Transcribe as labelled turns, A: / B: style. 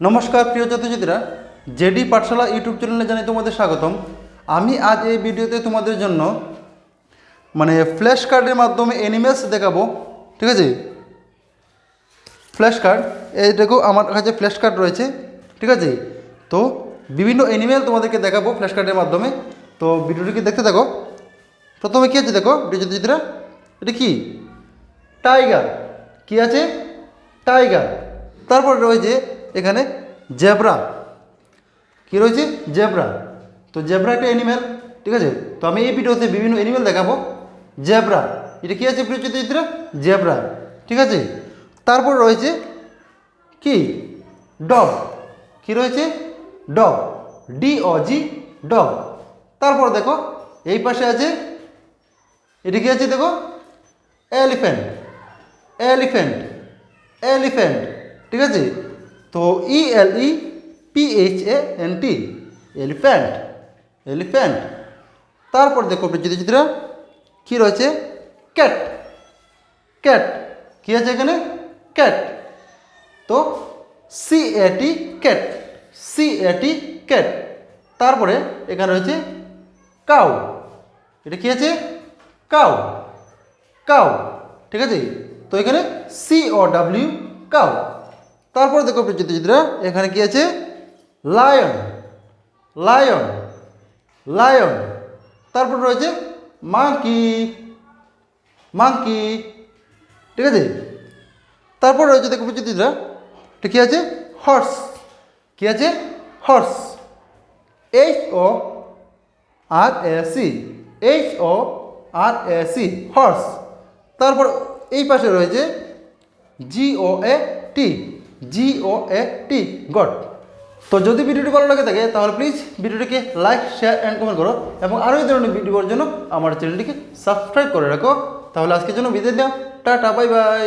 A: নমস্কার, প্রিয় ছাত্রছাত্রীরা জেডি পাঠশালা ইউটিউব চ্যানেলে জানাই তোমাদের স্বাগতম। আমি আজ এই ভিডিওতে তোমাদের জন্য মানে ফ্ল্যাশ কার্ডের মাধ্যমে অ্যানিমেলস দেখাবো, ঠিক আছে? ফ্ল্যাশ কার্ড, এই দেখো আমার কাছে ফ্ল্যাশ কার্ড রয়েছে, ঠিক আছে? তো বিভিন্ন অ্যানিমেল তোমাদেরকে দেখাবো ফ্ল্যাশ কার্ডের মাধ্যমে। তো ভিডিওটিকে দেখতে থাকো। প্রথমে কী আছে দেখো, প্রিয় ছাত্রছাত্রীরা এটা কি? টাইগার। কি আছে? টাইগার। তারপর রয়েছে এখানে জেব্রা। কী রয়েছে? জেব্রা। তো জেব্রা একটা অ্যানিমেল ঠিক আছে? তো আমি এই ভিডিওতে বিভিন্ন অ্যানিমেল দেখাবো। জেব্রা। এটা কী আছে প্রিয় চিত্রা জেব্রা। ঠিক আছে? তারপর রয়েছে কি? ডগ কি রয়েছে? Dog D O G dog তারপর দেখো, এই পাশে আছে, এটা কি আছে দেখো? এলিফ্যান্ট। এলিফ্যান্ট। এলিফ্যান্ট। ঠিক আছে? তো E L E P H A N T elephant elephant তারপর দেখো চিত্রা কী রয়েছে? ক্যাট ক্যাট কী আছে এখানে? ক্যাট তো C A T cat C A T cat তারপরে এখানে রয়েছে কাউ এটা কী আছে? কাউ কাউ ঠিক আছে? তো এখানে সি ও ডাব্লিউ কাউ তারপর দেখো চিত্রা এখানে কি আছে? লায়ন লায়ন লায়ন তারপর রয়েছে মাঙ্কি মাঙ্কি ঠিক আছে? তারপর রয়েছে দেখো চিত্রা এটা কি আছে? হর্স কি আছে? Horse H O R A C H O R A C horse তারপর এই পাশে রয়েছে জি ও এ টি জি ও এ টি গড তো যদি ভিডিওটি ভালো লাগে থাকে, তাহলে প্লিজ ভিডিওটিকে লাইক শেয়ার অ্যান্ড কমেন্ট করো এবং আরও এই ধরনের ভিডিওর জন্য আমার চ্যানেলটিকে সাবস্ক্রাইব করে রাখো। তাহলে আজকের জন্য বিদায় দাও টাটা বাই বাই